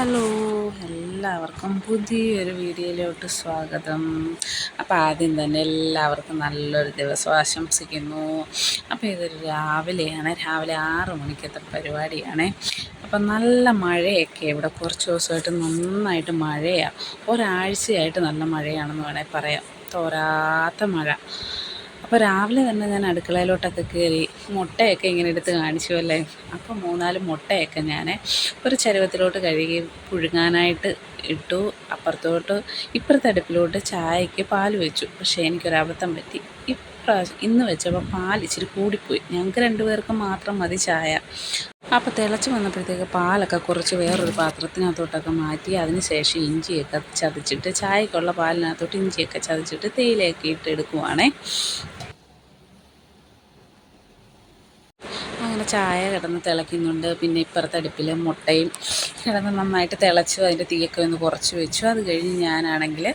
Hello എല്ലാവർക്കും പുതിയൊരു വീഡിയോയിലോട്ട് സ്വാഗതം. അപ്പോൾ ആദ്യം തന്നെ എല്ലാവർക്കും നല്ലൊരു ദിവസം ആശംസിക്കുന്നു. അപ്പോൾ ഇതൊരു രാവിലെയാണ് രാവിലെ ആറ് മണിക്കത്തെ പരിപാടിയാണ്. അപ്പം നല്ല മഴയൊക്കെ ഇവിടെ കുറച്ച് ദിവസമായിട്ട് നന്നായിട്ട് മഴയാണ് ഒരാഴ്ചയായിട്ട് നല്ല മഴയാണെന്ന് വേണേൽ പറയാം. തോരാത്ത മഴ. അപ്പോൾ രാവിലെ തന്നെ ഞാൻ അടുക്കളയിലോട്ടൊക്കെ കയറി മുട്ടയൊക്കെ ഇങ്ങനെ എടുത്ത് കാണിച്ചു അല്ലേ? അപ്പോൾ മൂന്നാൽ മുട്ടയൊക്കെ ഞാൻ ഒരു ചരുവത്തിലോട്ട് കഴുകി പുഴുങ്ങാനായിട്ട് ഇട്ടു. അപ്പുറത്തോട്ട് ഇപ്പുറത്തെ അടുപ്പിലോട്ട് ചായയ്ക്ക് പാൽ വെച്ചു. പക്ഷേ എനിക്കൊരബദ്ധം പറ്റി. ഇപ്രാവശ്യം ഇന്ന് വെച്ചപ്പോൾ പാൽ ഇച്ചിരി കൂടിപ്പോയി. ഞങ്ങൾക്ക് രണ്ടുപേർക്ക് മാത്രം മതി ചായ. അപ്പോൾ തിളച്ച് വന്നപ്പോഴത്തേക്ക് പാലൊക്കെ കുറച്ച് വേറൊരു പാത്രത്തിനകത്തോട്ടൊക്കെ മാറ്റി അതിന് ശേഷം ഇഞ്ചിയൊക്കെ ചതച്ചിട്ട് ചായക്കുള്ള പാലിനകത്തോട്ട് ഇഞ്ചിയൊക്കെ ചതച്ചിട്ട് തേയിലയൊക്കെ ഇട്ട് എടുക്കുവാണേ അങ്ങനെ ചായ കിടന്ന് തിളയ്ക്കുന്നുണ്ട്. പിന്നെ ഇപ്പുറത്തെ അടുപ്പിൽ മുട്ടയും കിടന്ന് നന്നായിട്ട് തിളച്ചു അതിന്റെ തീയൊക്കെ ഒന്ന് കുറച്ച് വെച്ചു. അത് കഴിഞ്ഞ് ഞാനാണെങ്കിൽ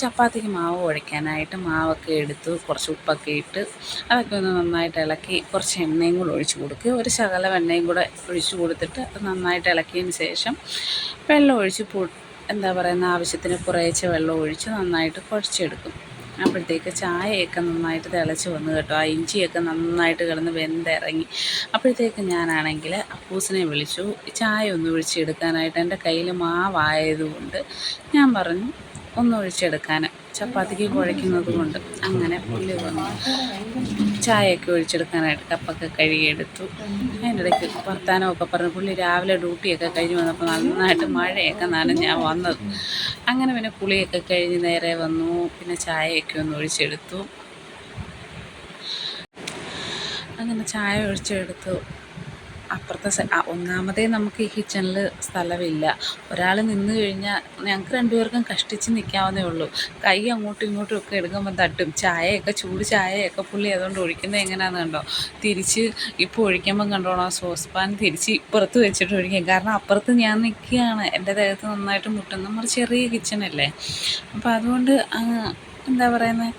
ചപ്പാത്തിക്ക് മാവ് കുഴയ്ക്കാനായിട്ട് മാവൊക്കെ എടുത്ത്. കുറച്ച് ഉപ്പൊക്കെ ഇട്ട് അതൊക്കെ ഒന്ന് നന്നായിട്ട് ഇളക്കി കുറച്ച് എണ്ണയും കൂടെ ഒഴിച്ചു കൊടുക്കുക. ഒരു ശകലം എണ്ണയും കൂടെ ഒഴിച്ചു കൊടുത്തിട്ട് അത് നന്നായിട്ട് ഇളക്കിയതിന് ശേഷം വെള്ളം ഒഴിച്ച് എന്താ പറയുന്ന ആവശ്യത്തിന് കുറേശ്ശെ വെള്ളം ഒഴിച്ച് നന്നായിട്ട് കുഴച്ചെടുക്കും. അപ്പോഴത്തേക്ക് ചായയൊക്കെ നന്നായിട്ട് തിളച്ച് വന്നു കേട്ടോ. ആ ഇഞ്ചിയൊക്കെ നന്നായിട്ട് കിടന്ന് വെന്തിറങ്ങി. അപ്പോഴത്തേക്ക് ഞാനാണെങ്കിൽ അപ്പൂസിനെ വിളിച്ചു. ചായ ഒന്ന് ഒഴിച്ചെടുക്കാനായിട്ട് എന്റെ കയ്യിൽ മാവായതുകൊണ്ട് ഞാൻ പറഞ്ഞു ഒന്ന് ഒഴിച്ചെടുക്കാൻ. ചപ്പാത്തിക്ക് കുഴയ്ക്കുന്നത് കൊണ്ട്. അങ്ങനെ പുല്ല് വന്നു. ചായയൊക്കെ ഒഴിച്ചെടുക്കാനായിട്ട് കപ്പൊക്കെ കഴുകിയെടുത്തു. അതിന്റെ ഇടയ്ക്ക് വർത്താനമൊക്കെ പറഞ്ഞു പുള്ളി രാവിലെ ഡ്യൂട്ടിയൊക്കെ കഴിഞ്ഞ് വന്നപ്പോൾ നന്നായിട്ട് മഴയൊക്കെ ഞാൻ വന്നത്. അങ്ങനെ പിന്നെ കുളിയൊക്കെ കഴിഞ്ഞ് നേരെ വന്നു പിന്നെ ചായയൊക്കെ ഒന്ന് ഒഴിച്ചെടുത്തു. അങ്ങനെ ചായ ഒഴിച്ചെടുത്തു. അപ്പുറത്തെ ഒന്നാമതേ നമുക്ക് ഈ കിച്ചണിൽ സ്ഥലമില്ല. ഒരാൾ നിന്ന് കഴിഞ്ഞാൽ ഞങ്ങൾക്ക് രണ്ടുപേർക്കും കഷ്ടിച്ച് നിൽക്കാവുന്നേ ഉള്ളൂ. കൈ അങ്ങോട്ടും ഇങ്ങോട്ടും ഒക്കെ എടുക്കുമ്പോൾ തട്ടും. ചായയൊക്കെ ചൂട് ചായയൊക്കെ പുള്ളി അതുകൊണ്ട് ഒഴിക്കുന്നത് എങ്ങനെയാണെന്ന് കണ്ടോ? തിരിച്ച് ഇപ്പോൾ ഒഴിക്കുമ്പം കണ്ടോണം സോസ് പാൻ തിരിച്ച് ഇപ്പുറത്ത് വെച്ചിട്ട് ഒഴിക്കും. കാരണം അപ്പുറത്ത് ഞാൻ നിൽക്കുകയാണ് എന്റെ ദേഹത്ത് നന്നായിട്ട് മുട്ടുന്ന നമ്മൾ ചെറിയ കിച്ചണല്ലേ അപ്പോൾ അതുകൊണ്ട് എന്താ പറയുന്നത്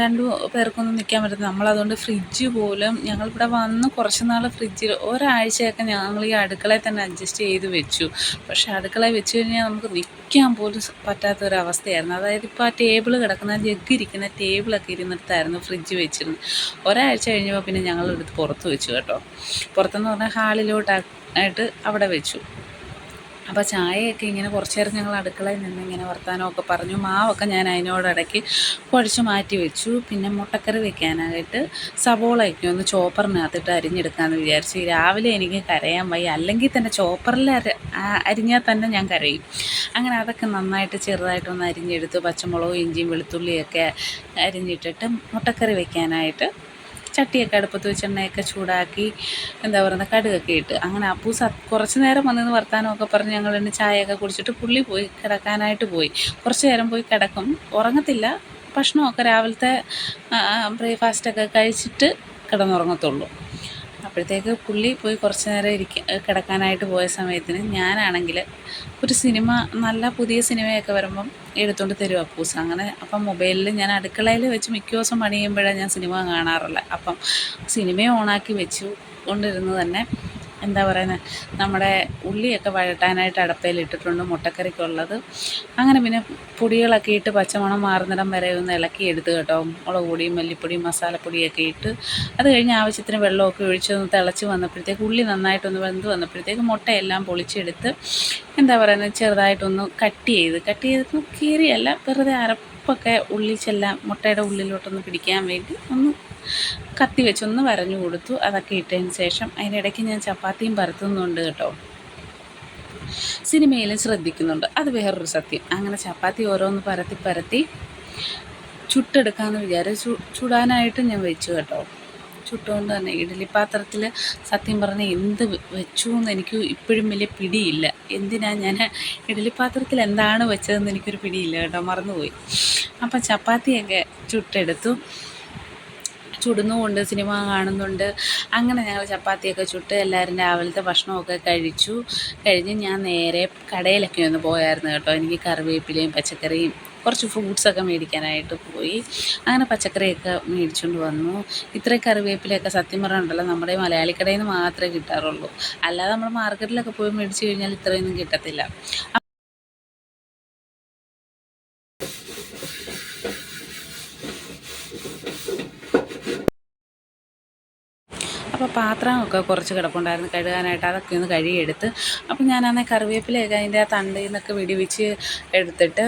രണ്ടു പേർക്കൊന്നും നിൽക്കാൻ പറ്റുന്നത് നമ്മളതുകൊണ്ട് ഫ്രിഡ്ജ് പോലും ഞങ്ങളിവിടെ വന്ന് കുറച്ച് നാൾ ഫ്രിഡ്ജിൽ ഒരാഴ്ചയൊക്കെ ഞങ്ങൾ ഈ അടുക്കളയിൽ തന്നെ അഡ്ജസ്റ്റ് ചെയ്ത് വെച്ചു. പക്ഷേ അടുക്കളയിൽ വെച്ച് കഴിഞ്ഞാൽ നമുക്ക് നിൽക്കാൻ പോലും പറ്റാത്തൊരവസ്ഥയായിരുന്നു. അതായത് ഇപ്പോൾ ആ ടേബിൾ കിടക്കുന്ന ജഗ് ഇരിക്കുന്ന ടേബിളൊക്കെ ഇരുന്നിടത്തായിരുന്നു ഫ്രിഡ്ജ് വെച്ചിരുന്നത്. ഒരാഴ്ച കഴിഞ്ഞപ്പോൾ പിന്നെ ഞങ്ങളെടുത്ത് പുറത്ത് വെച്ചു കേട്ടോ. പുറത്തെന്ന് പറഞ്ഞാൽ ഹാളിലോട്ടായിട്ട് അവിടെ വെച്ചു. അപ്പോൾ ചായയൊക്കെ ഇങ്ങനെ കുറച്ച് നേരം ഞങ്ങൾ അടുക്കളയിൽ നിന്ന് ഇങ്ങനെ വർത്തമാനമൊക്കെ പറഞ്ഞു. മാവൊക്കെ ഞാൻ അതിനോട് അതിനോടിടയ്ക്ക് കുഴച്ച് മാറ്റി വെച്ചു. പിന്നെ മുട്ടക്കറി വെക്കാനായിട്ട് സവോളയൊക്കെ ഒന്ന് ചോപ്പറിനകത്തിട്ട് അരിഞ്ഞെടുക്കാമെന്ന് വിചാരിച്ചു. രാവിലെ എനിക്ക് കരയാൻ വയ്യ. അല്ലെങ്കിൽ തന്നെ ചോപ്പറിൽ അരിഞ്ഞാൽ തന്നെ ഞാൻ കരയും. അങ്ങനെ അതൊക്കെ നന്നായിട്ട് ചെറുതായിട്ടൊന്ന് അരിഞ്ഞെടുത്ത്. പച്ചമുളകും ഇഞ്ചിയും വെളുത്തുള്ളിയൊക്കെ അരിഞ്ഞിട്ടിട്ട് മുട്ടക്കറി വെക്കാനായിട്ട് ചട്ടിയൊക്കെ അടുപ്പത്ത് വെച്ച് എണ്ണയൊക്കെ ചൂടാക്കി എന്താ പറയുന്നത് കടുകൊക്കെ ഇട്ട്. അങ്ങനെ അപ്പൂസ് കുറച്ച് നേരം വന്നിന്ന് വർത്താനമൊക്കെ പറഞ്ഞ് ഞങ്ങൾ എന്നെ ചായയൊക്കെ കുടിച്ചിട്ട് പുള്ളി പോയി കിടക്കാനായിട്ട് പോയി. കുറച്ച് നേരം പോയി കിടക്കും. ഉറങ്ങത്തില്ല. ഭക്ഷണമൊക്കെ രാവിലത്തെ ബ്രേക്ക്ഫാസ്റ്റൊക്കെ കഴിച്ചിട്ട് കിടന്നുറങ്ങത്തുള്ളൂ. അപ്പോഴത്തേക്ക് പുള്ളി പോയി കുറച്ച് നേരം ഇരിക്ക കിടക്കാനായിട്ട് പോയ സമയത്തിന് ഞാനാണെങ്കിൽ ഒരു സിനിമ നല്ല പുതിയ സിനിമയൊക്കെ വരുമ്പം എടുത്തുകൊണ്ട് തരും അപ്പൂസ്. അങ്ങനെ അപ്പം മൊബൈലിൽ ഞാൻ അടുക്കളയിൽ വെച്ച് മിക്ക ദിവസം പണി ഞാൻ സിനിമ കാണാറുള്ളത് അപ്പം സിനിമ ഓണാക്കി വെച്ചു കൊണ്ടിരുന്ന് തന്നെ. എന്താ പറയുന്നത് നമ്മുടെ ഉള്ളിയൊക്കെ വഴട്ടാനായിട്ട് അടപ്പയിൽ ഇട്ടിട്ടുണ്ട് മുട്ടക്കറിക്കുള്ളത്. അങ്ങനെ പിന്നെ പൊടികളൊക്കെ ഇട്ട് പച്ചമണം മാറുന്നിടം വരെ ഒന്ന് ഇളക്കി എടുത്ത് കേട്ടോ. മുളക് പൊടിയും മല്ലിപ്പൊടിയും മസാലപ്പൊടിയൊക്കെ ഇട്ട് അത് കഴിഞ്ഞ് ആവശ്യത്തിന് വെള്ളമൊക്കെ ഒഴിച്ചൊന്ന് തിളച്ച് വന്നപ്പോഴത്തേക്ക് ഉള്ളി നന്നായിട്ടൊന്ന് വെന്ത് വന്നപ്പോഴത്തേക്ക് മുട്ടയെല്ലാം പൊളിച്ചെടുത്ത് എന്താ പറയുന്നത് ചെറുതായിട്ടൊന്ന് കട്ട് ചെയ്ത് കട്ട് ചെയ്ത് കീറിയല്ല വെറുതെ അരപ്പൊക്കെ ഉള്ളിച്ചെല്ലാം മുട്ടയുടെ ഉള്ളിലോട്ടൊന്ന് പിടിക്കാൻ വേണ്ടി ഒന്ന് കത്തി വെച്ചൊന്ന് വരഞ്ഞു കൊടുത്തു. അതൊക്കെ ഇട്ടതിന് ശേഷം അതിനിടയ്ക്ക് ഞാൻ ചപ്പാത്തിയും പരത്തുന്നുണ്ട് കേട്ടോ. സിനിമയിലും ശ്രദ്ധിക്കുന്നുണ്ട്. അത് വേറൊരു സത്യം. അങ്ങനെ ചപ്പാത്തി ഓരോന്ന് പരത്തി പരത്തി ചുട്ടെടുക്കാമെന്ന് വിചാരിച്ചു. ചുടാനായിട്ട് ഞാൻ വെച്ചു കേട്ടോ. ചുട്ടുകൊണ്ട് തന്നെ ഇഡലി പാത്രത്തിൽ സത്യം പറഞ്ഞാൽ എന്ത് വെച്ചു എന്ന് എനിക്ക് ഇപ്പോഴും വലിയ പിടിയില്ല. എന്തിനാ ഞാൻ ഇഡലി പാത്രത്തിൽ എന്താണ് വെച്ചതെന്ന് എനിക്കൊരു പിടിയില്ല കേട്ടോ. മറന്നുപോയി. അപ്പം ചപ്പാത്തിയൊക്കെ ചുട്ടെടുത്തു. ചുടുന്നുമുണ്ട് സിനിമ കാണുന്നുണ്ട്. അങ്ങനെ ഞങ്ങൾ ചപ്പാത്തിയൊക്കെ ചുട്ട് എല്ലാവരും രാവിലത്തെ ഭക്ഷണമൊക്കെ കഴിച്ചു. കഴിഞ്ഞ് ഞാൻ നേരെ കടയിലൊക്കെ ഒന്ന് പോയായിരുന്നു കേട്ടോ. എനിക്ക് കറിവേപ്പിലയും പച്ചക്കറിയും കുറച്ച് ഫ്രൂട്ട്സൊക്കെ മേടിക്കാനായിട്ട് പോയി. അങ്ങനെ പച്ചക്കറിയൊക്കെ മേടിച്ചുകൊണ്ട് വന്നു. ഇത്രയും കറിവേപ്പിലയൊക്കെ സത്യം പറഞ്ഞിട്ടുണ്ടല്ലോ നമ്മുടെ മലയാളിക്കടയിൽ നിന്ന് മാത്രമേ കിട്ടാറുള്ളൂ. അല്ലാതെ നമ്മൾ മാർക്കറ്റിലൊക്കെ പോയി മേടിച്ച് കഴിഞ്ഞാൽ ഇത്രയൊന്നും കിട്ടത്തില്ല. അപ്പോൾ പാത്രമൊക്കെ കുറച്ച് കിടപ്പുണ്ടായിരുന്നു കഴുകാനായിട്ട് അതൊക്കെ ഒന്ന് കഴുകിയെടുത്ത്. അപ്പോൾ ഞാനാണെങ്കിൽ കറിവേപ്പിലയൊക്കെ അതിന്റെ ആ തണ്ടിൽ നിന്നൊക്കെ വെടിവെച്ച് എടുത്തിട്ട്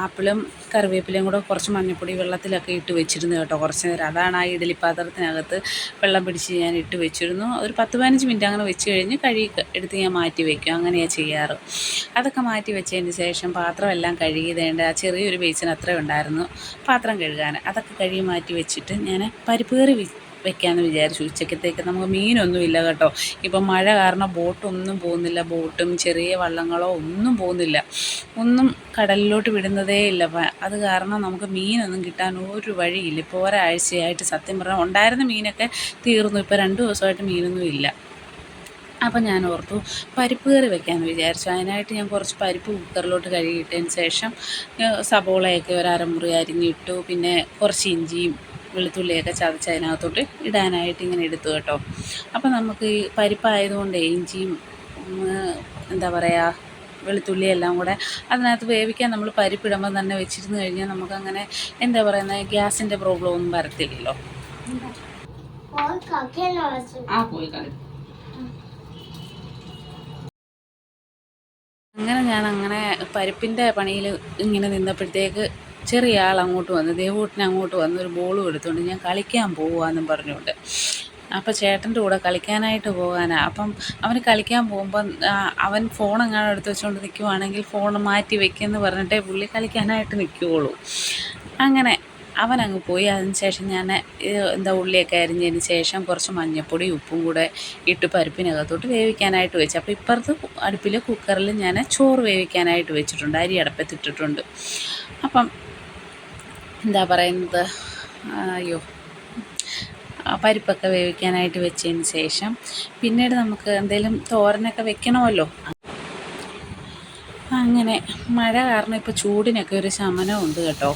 ആപ്പിളും കറിവേപ്പിലയും കൂടെ കുറച്ച് മഞ്ഞൾപ്പൊടി വെള്ളത്തിലൊക്കെ ഇട്ട് വെച്ചിരുന്നു കേട്ടോ കുറച്ച് നേരം. അതാണ് ആ ഇഡലി പാത്രത്തിനകത്ത് വെള്ളം പിടിച്ച് ഞാൻ ഇട്ട് വെച്ചിരുന്നു. ഒരു പത്ത് പതിനഞ്ച് മിനിറ്റ് അങ്ങനെ വെച്ച് കഴിഞ്ഞ് കഴുകി എടുത്ത് ഞാൻ മാറ്റി വയ്ക്കും അങ്ങനെയാണ് ചെയ്യാറ്. അതൊക്കെ മാറ്റി വെച്ചതിന് ശേഷം പാത്രമെല്ലാം കഴുകിയതേണ്ട ആ ചെറിയൊരു ബേസിന് അത്രയും ഉണ്ടായിരുന്നു. പാത്രം കഴുകാൻ. അതൊക്കെ കഴുകി മാറ്റി വെച്ചിട്ട് ഞാൻ പരിപ്പ് കറി വെക്കാമെന്ന് വിചാരിച്ചു. ഉച്ചക്കത്തേക്ക് നമുക്ക് മീനൊന്നും ഇല്ല കേട്ടോ. ഇപ്പം മഴ കാരണം ബോട്ടൊന്നും പോകുന്നില്ല. ബോട്ടും ചെറിയ വള്ളങ്ങളോ ഒന്നും പോകുന്നില്ല. ഒന്നും കടലിലോട്ട് വിടുന്നതേ ഇല്ല. അത് കാരണം നമുക്ക് മീനൊന്നും കിട്ടാൻ ഒരു വഴിയില്ല. ഇപ്പോൾ ഒരാഴ്ചയായിട്ട് സത്യം പറഞ്ഞാൽ ഉണ്ടായിരുന്ന മീനൊക്കെ തീർന്നു. ഇപ്പോൾ രണ്ട് ദിവസമായിട്ട് മീനൊന്നും ഇല്ല. അപ്പം ഞാൻ ഓർത്തു പരിപ്പ് കറി വെക്കാമെന്ന് വിചാരിച്ചു. അതിനായിട്ട് ഞാൻ കുറച്ച് പരിപ്പ് കുക്കറിലോട്ട് കഴുകിയിട്ടതിന് ശേഷം സബോളയൊക്കെ ഒരു അരമുറി അരിഞ്ഞിട്ടു. പിന്നെ കുറച്ച് ഇഞ്ചിയും വെളുത്തുള്ളിയൊക്കെ ചതച്ച് അതിനകത്തോട്ട് ഇടാനായിട്ട് ഇങ്ങനെ എടുത്തു കേട്ടോ. അപ്പോൾ നമുക്ക് ഈ പരിപ്പായതുകൊണ്ട് ഇഞ്ചിയും എന്താ പറയുക വെളുത്തുള്ളി എല്ലാം കൂടെ അതിനകത്ത് വേവിക്കാൻ നമ്മൾ പരിപ്പിടുമ്പോൾ തന്നെ വെച്ചിരുന്ന് കഴിഞ്ഞാൽ നമുക്കങ്ങനെ എന്താ പറയുന്നത് ഗ്യാസിന്റെ പ്രോബ്ലം ഒന്നും വരത്തില്ലല്ലോ. അങ്ങനെ ഞാൻ അങ്ങനെ പരിപ്പിന്റെ പണിയിൽ ഇങ്ങനെ നിന്നപ്പോഴത്തേക്ക് ചെറിയ ആൾ അങ്ങോട്ട് വന്ന് ദേവൂട്ടിന് അങ്ങോട്ട് വന്ന് ഒരു ബോളും എടുത്തുകൊണ്ട് ഞാൻ കളിക്കാൻ പോവാന്നും പറഞ്ഞുകൊണ്ട്. അപ്പം ചേട്ടന്റെ കൂടെ കളിക്കാനായിട്ട് പോകാനാണ് അപ്പം അവന് കളിക്കാൻ പോകുമ്പം അവൻ ഫോൺ എങ്ങാനും എടുത്ത് വെച്ചുകൊണ്ട് നിൽക്കുവാണെങ്കിൽ ഫോൺ മാറ്റി വെക്കുമെന്ന് പറഞ്ഞിട്ടേ പുള്ളി കളിക്കാനായിട്ട് നിൽക്കുകയുള്ളൂ അങ്ങനെ അവനങ്ങ് പോയി. അതിന് ശേഷം ഞാൻ എന്താ ഉള്ളിയൊക്കെ അരിഞ്ഞതിന് ശേഷം കുറച്ച് മഞ്ഞപ്പൊടി ഉപ്പും കൂടെ ഇട്ട് പരിപ്പിനകത്തോട്ട് വേവിക്കാനായിട്ട് വെച്ചു. അപ്പോൾ ഇപ്പുറത്ത് അടുപ്പിൽ കുക്കറിൽ ഞാൻ ചോറ് വേവിക്കാനായിട്ട് വെച്ചിട്ടുണ്ട്. അരി അടപ്പത്തിട്ടിട്ടുണ്ട്. അപ്പം എന്താ പറയുന്നത്? അയ്യോ. പരിപ്പൊക്കെ വേവിക്കാനായിട്ട് വെച്ചതിന് ശേഷം പിന്നീട് നമുക്ക് എന്തെങ്കിലും തോരനൊക്കെ വെക്കണമല്ലോ. അങ്ങനെ മഴ കാരണം ഇപ്പോൾ ചൂടിനൊക്കെ ഒരു ശമനമുണ്ട് കേട്ടോ.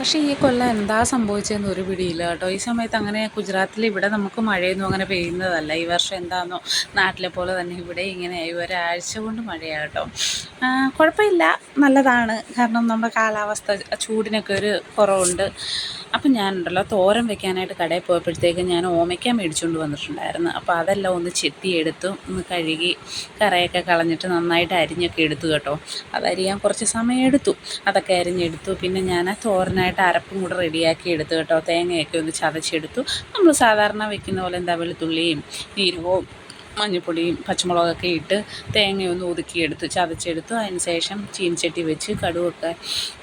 പക്ഷേ ഈ കൊല്ലം എന്താ സംഭവിച്ചതെന്ന് ഒരു പിടിയില്ല കേട്ടോ. ഈ സമയത്ത് അങ്ങനെ ഗുജറാത്തിൽ ഇവിടെ നമുക്ക് മഴയൊന്നും അങ്ങനെ പെയ്യുന്നതല്ല. ഈ വർഷം എന്താണെന്നോ നാട്ടിലെ പോലെ തന്നെ ഇവിടെ ഇങ്ങനെയായി ഒരാഴ്ച കൊണ്ട് മഴയാണ് കേട്ടോ. കുഴപ്പമില്ല. നല്ലതാണ്. കാരണം നമ്മുടെ കാലാവസ്ഥ ചൂടിനൊക്കെ ഒരു കുറവുണ്ട്. അപ്പം ഞാനുണ്ടല്ലോ തോരൻ വെക്കാനായിട്ട് കടയിൽ പോയപ്പോഴത്തേക്ക് ഞാൻ ഓമയ്ക്ക മേടിച്ചുകൊണ്ട് വന്നിട്ടുണ്ടായിരുന്നു. അപ്പോൾ അതെല്ലാം ഒന്ന് ചെത്തിയെടുത്തു ഒന്ന് കഴുകി കറയൊക്കെ കളഞ്ഞിട്ട് നന്നായിട്ട് അരിഞ്ഞൊക്കെ എടുത്തു കേട്ടോ. അതരിയാൻ കുറച്ച് സമയം എടുത്തു. അതൊക്കെ അരിഞ്ഞെടുത്തു. പിന്നെ ഞാൻ ആ തോരനായിട്ട് അരപ്പും കൂടെ റെഡിയാക്കി എടുത്തു കേട്ടോ. തേങ്ങയൊക്കെ ഒന്ന് ചതച്ചെടുത്തു. നമ്മൾ സാധാരണ വെക്കുന്ന പോലെ എന്താ വെളുത്തുള്ളിയും ജീരകവും മഞ്ഞൾപ്പൊടിയും പച്ചമുളകൊക്കെ ഇട്ട് തേങ്ങയൊന്ന് ഒതുക്കിയെടുത്ത് ചതച്ചെടുത്തു. അതിന് ശേഷം ചീനിച്ചട്ടി വെച്ച് കടുവൊക്കെ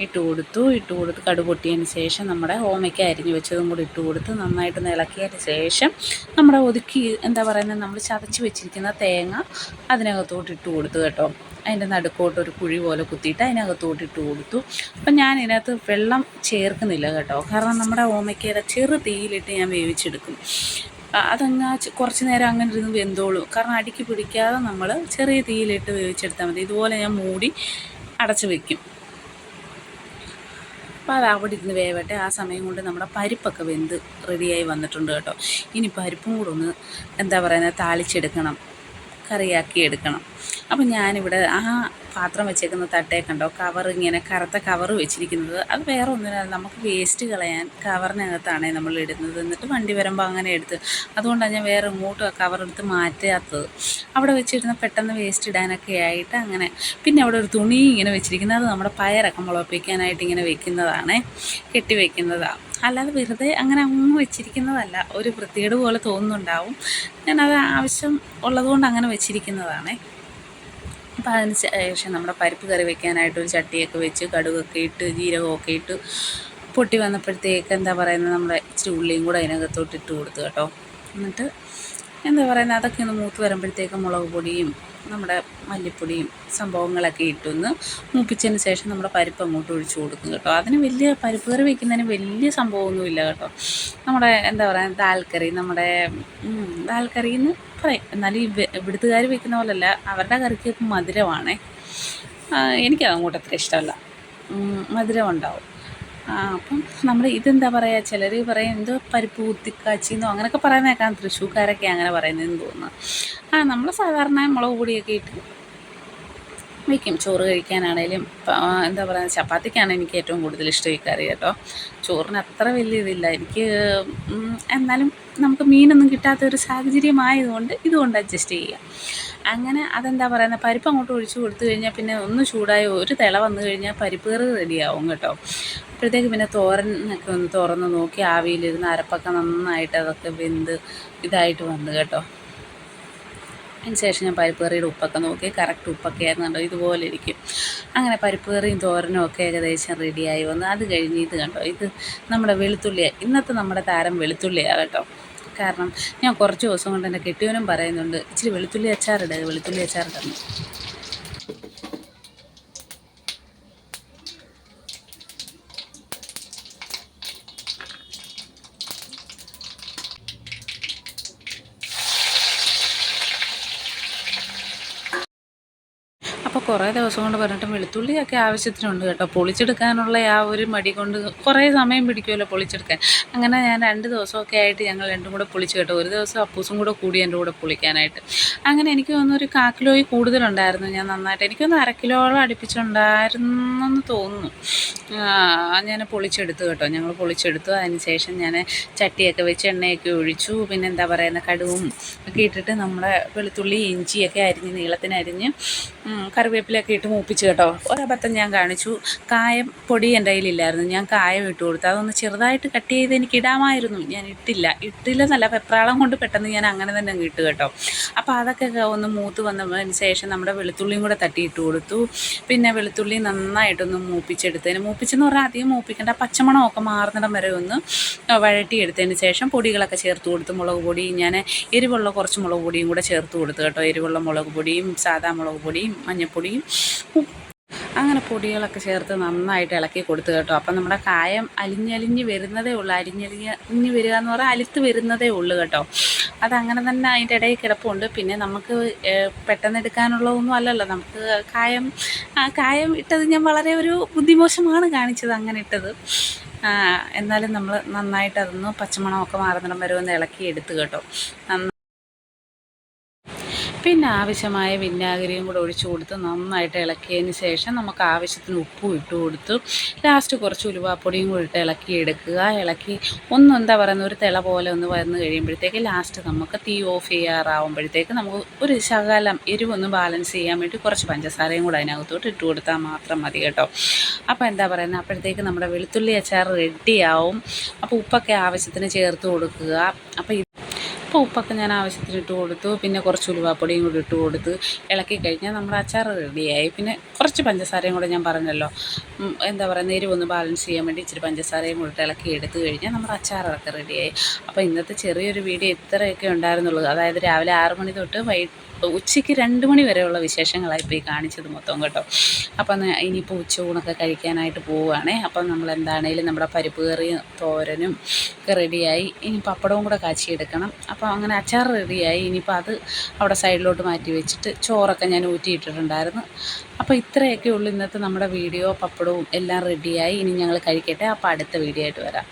ഇട്ട് കൊടുത്തു. ഇട്ട് കൊടുത്ത് കടു പൊട്ടിയതിന് ശേഷം നമ്മുടെ ഓമയ്ക്ക അരിഞ്ഞ് വെച്ചതും കൂടി ഇട്ട് കൊടുത്ത് നന്നായിട്ട് ഇളക്കിയതിന് ശേഷം നമ്മുടെ ഒതുക്കി എന്താ പറയുന്നത് നമ്മൾ ചതച്ച് വെച്ചിരിക്കുന്ന തേങ്ങ അതിനകത്തോട്ട് ഇട്ട് കൊടുത്തു കേട്ടോ. അതിന്റെ നടുക്കോട്ട് ഒരു കുഴി പോലെ കുത്തിയിട്ട് അതിനകത്തോട്ട് ഇട്ട് കൊടുത്തു. അപ്പം ഞാൻ ഇതിനകത്ത് വെള്ളം ചേർക്കുന്നില്ല കേട്ടോ. കാരണം നമ്മുടെ ഓമയ്ക്കയുടെ ചെറു തീയിലിട്ട് ഞാൻ വേവിച്ചെടുക്കും. അതങ്ങ് കുറച്ച് നേരം അങ്ങനെ ഇരുന്ന് വെന്തോളൂ. കാരണം അടിക്ക് പിടിക്കാതെ നമ്മൾ ചെറിയ തീയിലിട്ട് വേവിച്ചെടുത്താൽ മതി. ഇതുപോലെ ഞാൻ മൂടി അടച്ച് വെക്കും. അപ്പോൾ അത് അവിടെ ഇരുന്ന് വേവട്ടെ. ആ സമയം കൊണ്ട് നമ്മുടെ പരിപ്പൊക്കെ വെന്ത് റെഡിയായി വന്നിട്ടുണ്ട് കേട്ടോ. ഇനി പരിപ്പും കൂടെ ഒന്ന് എന്താ പറയുന്നത് താളിച്ചെടുക്കണം. കറിയാക്കി എടുക്കണം. അപ്പം ഞാനിവിടെ ആ പാത്രം വെച്ചേക്കുന്ന തട്ടേ കണ്ടോ? കവർ ഇങ്ങനെ കറുത്ത കവർ വെച്ചിരിക്കുന്നത്. അത് വേറെ ഒന്നുമില്ല. നമുക്ക് വേസ്റ്റ് കളയാൻ കവറിനകത്താണ് നമ്മൾ ഇടുന്നത്. എന്നിട്ട് വണ്ടി വരുമ്പോൾ അങ്ങനെ എടുത്ത്. അതുകൊണ്ടാണ് ഞാൻ വേറെ ഇങ്ങോട്ടും ആ കവർ എടുത്ത് മാറ്റാത്തത്. അവിടെ വെച്ചിരുന്ന പെട്ടെന്ന് വേസ്റ്റ് ഇടാനൊക്കെ ആയിട്ട് അങ്ങനെ. പിന്നെ അവിടെ ഒരു തുണി ഇങ്ങനെ വെച്ചിരിക്കുന്നത്. അത് നമ്മുടെ പയറൊക്കെ മുളപ്പിക്കാനായിട്ട് ഇങ്ങനെ വെക്കുന്നതാണ്. കെട്ടി വെക്കുന്നതാണ് അല്ലാതെ വെറുതെ അങ്ങനെ അങ്ങ് വെച്ചിരിക്കുന്നതല്ല. ഒരു വൃത്തികേട് പോലെ തോന്നുന്നുണ്ടാവും. ഞാനത് ആവശ്യം ഉള്ളതുകൊണ്ട് അങ്ങനെ വെച്ചിരിക്കുന്നതാണ്. അപ്പോൾ അതിന് ശേഷം നമ്മുടെ പരിപ്പ് കറി വെക്കാനായിട്ട് ഒരു ചട്ടിയൊക്കെ വെച്ച് കടുകൊക്കെ ഇട്ട് ജീരകമൊക്കെ ഇട്ട് പൊട്ടി വന്നപ്പോഴത്തേക്ക് എന്താ പറയുന്നത് നമ്മുടെ ഇച്ചിരി ഉള്ളിയും കൂടെ അതിനകത്തോട്ട് ഇട്ട് കൊടുത്തു കേട്ടോ. എന്നിട്ട് എന്താ പറയുന്നത് അതൊക്കെ ഒന്ന് മൂത്ത് വരുമ്പോഴത്തേക്ക് മുളക് പൊടിയും നമ്മുടെ മല്ലിപ്പൊടിയും സംഭവങ്ങളൊക്കെ ഇട്ടൊന്ന് മൂപ്പിച്ചതിന് ശേഷം നമ്മുടെ പരിപ്പ് അങ്ങോട്ട് ഒഴിച്ച് കൊടുക്കും കേട്ടോ. അതിന് വലിയ പരിപ്പ് കറി വയ്ക്കുന്നതിന് വലിയ സംഭവമൊന്നുമില്ല കേട്ടോ. നമ്മുടെ എന്താ പറയുക ദാൽക്കറി നമ്മുടെ ദാൽക്കറി ദാൽ കറി എന്ന് പറയും. എന്നാലും ഈ ഇവിടുത്തുകാർ വയ്ക്കുന്ന പോലല്ല അവരുടെ കറിക്ക് മധുരമാണേ. എനിക്കത് അങ്ങോട്ട് അത്ര ഇഷ്ടമല്ല. മധുരം ഉണ്ടാവും അപ്പം നമ്മൾ ഇതെന്താ പറയുക ചിലർ പറയും എന്തോ പരിപ്പ് കുത്തിക്കാച്ചിന്നോ? അങ്ങനെയൊക്കെ പറയുന്നേക്കാം. തൃശ്ശൂക്കാരൊക്കെ അങ്ങനെ പറയുന്നതെന്ന് തോന്നുന്നു. ആ നമ്മൾ സാധാരണ മുളക് പൊടിയൊക്കെ ഇട്ട് വയ്ക്കും. ചോറ് കഴിക്കാനാണേലും എന്താ പറയുക ചപ്പാത്തിക്കാണ് എനിക്ക് ഏറ്റവും കൂടുതൽ ഇഷ്ടം ഈ കറി കേട്ടോ. ചോറിന് അത്ര വലിയ ഇതില്ല. എനിക്ക് എന്നാലും നമുക്ക് മീനൊന്നും കിട്ടാത്ത ഒരു സാഹചര്യമായതുകൊണ്ട് ഇതുകൊണ്ട് അഡ്ജസ്റ്റ് ചെയ്യുക അങ്ങനെ അതെന്താ പറയുന്നത് പരിപ്പ് അങ്ങോട്ട് ഒഴിച്ചു കൊടുത്തു കഴിഞ്ഞാൽ പിന്നെ ഒന്ന് ചൂടായ ഒരു തിള വന്നു കഴിഞ്ഞാൽ പരിപ്പ് കറി റെഡിയാവും കേട്ടോ. അപ്പോഴത്തേക്ക് പിന്നെ തോരനൊക്കെ ഒന്ന് തുറന്ന് നോക്കി ആവിയിലിരുന്ന് അരപ്പൊക്കെ നന്നായിട്ട് അതൊക്കെ വെന്ത് ഇതായിട്ട് വന്നു കേട്ടോ. അതിന് ശേഷം ഞാൻ പരിപ്പ് കറിയുടെ ഉപ്പൊക്കെ നോക്കി. കറക്റ്റ് ഉപ്പൊക്കെ ആയിരുന്നുണ്ടോ ഇതുപോലെ ഇരിക്കും. അങ്ങനെ പരിപ്പ് കറിയും തോരനും ഒക്കെ ഏകദേശം റെഡിയായി വന്ന്. അത് കഴിഞ്ഞ് ഇത് കണ്ടോ? ഇത് നമ്മുടെ വെളുത്തുള്ളിയാണ് ഇന്നത്തെ നമ്മുടെ താരം വെളുത്തുള്ളിയാണ് കേട്ടോ. കാരണം ഞാൻ കുറച്ച് ദിവസം കൊണ്ട് എന്റെ കെട്ടിയവനും പറയുന്നുണ്ട് ഇച്ചിരി വെളുത്തുള്ളി അച്ചാറിടുക വെളുത്തുള്ളി അച്ചാറിടുന്നു അപ്പോൾ കുറേ ദിവസം കൊണ്ട് പറഞ്ഞിട്ടും വെളുത്തുള്ളിയൊക്കെ ആവശ്യത്തിനുണ്ട് കേട്ടോ. പൊളിച്ചെടുക്കാനുള്ള ആ ഒരു മടി കൊണ്ട് കുറേ സമയം പിടിക്കുമല്ലോ പൊളിച്ചെടുക്കാൻ. അങ്ങനെ ഞാൻ രണ്ട് ദിവസമൊക്കെ ആയിട്ട് ഞങ്ങൾ രണ്ടും കൂടെ പൊളിച്ച് കേട്ടോ. ഒരു ദിവസം അപ്പൂസും കൂടെ കൂടി എന്റെ കൂടെ പൊളിക്കാനായിട്ട്. അങ്ങനെ എനിക്ക് തോന്നുന്നു ഒരു കാ കിലോയിൽ കൂടുതലുണ്ടായിരുന്നു ഞാൻ നന്നായിട്ട്. എനിക്കൊന്ന് അര കിലോളം അടുപ്പിച്ചുണ്ടായിരുന്നെന്ന് തോന്നുന്നു. ഞാൻ പൊളിച്ചെടുത്തു കേട്ടോ. ഞങ്ങൾ പൊളിച്ചെടുത്തു. അതിന് ശേഷം ഞാൻ ചട്ടിയൊക്കെ വെച്ച് എണ്ണയൊക്കെ ഒഴിച്ചു. പിന്നെ എന്താ പറയുന്ന കടുവും ഒക്കെ ഇട്ടിട്ട് നമ്മുടെ വെളുത്തുള്ളി ഇഞ്ചിയൊക്കെ അരിഞ്ഞ് നീളത്തിനരിഞ്ഞ് ഉം, കറിവേപ്പിലയൊക്കെ ഇട്ട് മൂപ്പിച്ച് കേട്ടോ. ഒരബദ്ധം ഞാൻ കാണിച്ചു. കായം പൊടി എന്റെ കയ്യിലില്ലായിരുന്നു. ഞാൻ കായം ഇട്ട് കൊടുത്തു. അതൊന്ന് ചെറുതായിട്ട് കട്ട് ചെയ്ത് എനിക്ക് ഇടാമായിരുന്നു. ഞാൻ ഇട്ടില്ല. ഇട്ടില്ലെന്നല്ല പെപ്രാളം കൊണ്ട് പെട്ടെന്ന് ഞാൻ അങ്ങനെ തന്നെ അങ്ങ് ഇട്ട് കേട്ടോ. അപ്പോൾ അതൊക്കെ ഒന്ന് മൂത്ത് വന്നതിന് ശേഷം നമ്മുടെ വെളുത്തുള്ളിയും കൂടെ തട്ടിയിട്ട് കൊടുത്തു. പിന്നെ വെളുത്തുള്ളി നന്നായിട്ടൊന്ന് മൂപ്പിച്ചെടുത്തതിന് മൂപ്പിച്ചെന്ന് പറഞ്ഞാൽ അധികം മൂപ്പിക്കേണ്ട. പച്ചമണമൊക്കെ മാറുന്നിടം വരെ ഒന്ന് വഴട്ടിയെടുത്തതിന് ശേഷം പൊടികളൊക്കെ ചേർത്ത് കൊടുത്തു മുളക് പൊടി ഞാൻ എരിവുള്ള കുറച്ച് മുളക് പൊടിയും കൂടെ ചേർത്ത് കൊടുത്തു കേട്ടോ. എരിവുള്ള മുളക് പൊടിയും സാദാ മുളക് പൊടിയും മഞ്ഞൾപ്പൊടിയും ഉപ്പ് അങ്ങനെ പൊടികളൊക്കെ ചേർത്ത് നന്നായിട്ട് ഇളക്കി കൊടുത്തു കേട്ടോ. അപ്പം നമ്മുടെ കായം അലിഞ്ഞലിഞ്ഞ് വരുന്നതേ ഉള്ളൂ. അലിഞ്ഞലിഞ്ഞ് വരിക എന്ന് പറഞ്ഞാൽ അലുത്ത് വരുന്നതേ ഉള്ളൂ കേട്ടോ. അതങ്ങനെ തന്നെ അതിന്റെ ഇടയിൽ കിടപ്പുണ്ട്. പിന്നെ നമുക്ക് പെട്ടെന്ന് എടുക്കാനുള്ളതൊന്നും അല്ലല്ലോ. നമുക്ക് കായം കായം ഇട്ടത് ഞാൻ വളരെ ഒരു ബുദ്ധിമോശമാണ് കാണിച്ചത് അങ്ങനെ ഇട്ടത്. എന്നാലും നമ്മൾ നന്നായിട്ട് അതൊന്ന് പച്ചമണമൊക്കെ മാറുന്നിടം വരെ ഒന്ന് ഇളക്കി എടുത്ത് കേട്ടോ. പിന്നെ ആവശ്യമായ വിനാഗിരിയും കൂടെ ഒഴിച്ചു കൊടുത്ത് നന്നായിട്ട് ഇളക്കിയതിന് ശേഷം നമുക്ക് ആവശ്യത്തിന് ഉപ്പും ഇട്ട് കൊടുത്തു. ലാസ്റ്റ് കുറച്ച് ഉലുവാപ്പൊടിയും കൂടി ഇട്ട് ഇളക്കി എടുക്കുക. ഇളക്കി ഒന്ന് എന്താ പറയുന്നത് ഒരു തിള പോലെ ഒന്ന് വന്ന് കഴിയുമ്പോഴത്തേക്ക് ലാസ്റ്റ് നമുക്ക് തീ ഓഫ് ചെയ്യാറാവുമ്പോഴത്തേക്ക് നമുക്ക് ഒരു ശകലം എരിവൊന്ന് ബാലൻസ് ചെയ്യാൻ വേണ്ടി കുറച്ച് പഞ്ചസാരയും കൂടെ അതിനകത്തോട്ട് ഇട്ട് കൊടുത്താൽ മാത്രം മതി കേട്ടോ. അപ്പോൾ എന്താ പറയുന്നത് അപ്പോഴത്തേക്ക് നമ്മുടെ വെളുത്തുള്ളി അച്ചാർ റെഡിയാവും അപ്പോൾ ഉപ്പൊക്കെ ആവശ്യത്തിന് ചേർത്ത് കൊടുക്കുക. അപ്പോൾ അപ്പോൾ ഉപ്പൊക്കെ ഞാൻ ആവശ്യത്തിന് ഇട്ട് കൊടുത്തു. പിന്നെ കുറച്ച് ഉലുവാപ്പൊടിയും കൂടി ഇട്ട് കൊടുത്ത് ഇളക്കി കഴിഞ്ഞാൽ നമ്മുടെ അച്ചാർ റെഡിയായി. പിന്നെ കുറച്ച് പഞ്ചസാരയും കൂടെ ഞാൻ പറഞ്ഞല്ലോ. എന്താ പറയുക എരിവൊന്ന് ബാലൻസ് ചെയ്യാൻ വേണ്ടി ഇച്ചിരി പഞ്ചസാരയും കൂടി ഇളക്കി എടുത്തു കഴിഞ്ഞാൽ നമ്മുടെ അച്ചാറൊക്കെ റെഡിയായി. അപ്പോൾ ഇന്നത്തെ ചെറിയൊരു വീഡിയോ ഇത്രയൊക്കെ ഉണ്ടായിരുന്നുള്ളൂ. അതായത് രാവിലെ ആറ് മണി തൊട്ട് വൈ ഉച്ചയ്ക്ക് രണ്ട് മണി വരെയുള്ള വിശേഷങ്ങളായി ഇപ്പോൾ ഈ കാണിച്ചത് മൊത്തം കേട്ടോ. അപ്പം ഇനിയിപ്പോൾ ഉച്ചയൂണൊക്കെ കഴിക്കാനായിട്ട് പോവുകയാണേ. അപ്പം നമ്മൾ എന്താണേലും നമ്മുടെ പരിപ്പ് കറിയും തോരനും ഒക്കെ റെഡിയായി. ഇനി പപ്പടവും കൂടെ കാച്ചിയെടുക്കണം. അപ്പോൾ അങ്ങനെ അച്ചാർ റെഡിയായി. ഇനിയിപ്പോൾ അത് അവിടെ സൈഡിലോട്ട് മാറ്റി വെച്ചിട്ട് ചോറൊക്കെ ഞാൻ ഊറ്റിയിട്ടിട്ടുണ്ടായിരുന്നു. അപ്പോൾ ഇത്രയൊക്കെ ഉള്ളൂ ഇന്നത്തെ നമ്മുടെ വീഡിയോ. പപ്പടവും എല്ലാം റെഡിയായി. ഇനി ഞങ്ങൾ കഴിക്കട്ടെ. അപ്പോൾ അടുത്ത വീഡിയോ ആയിട്ട് വരാം.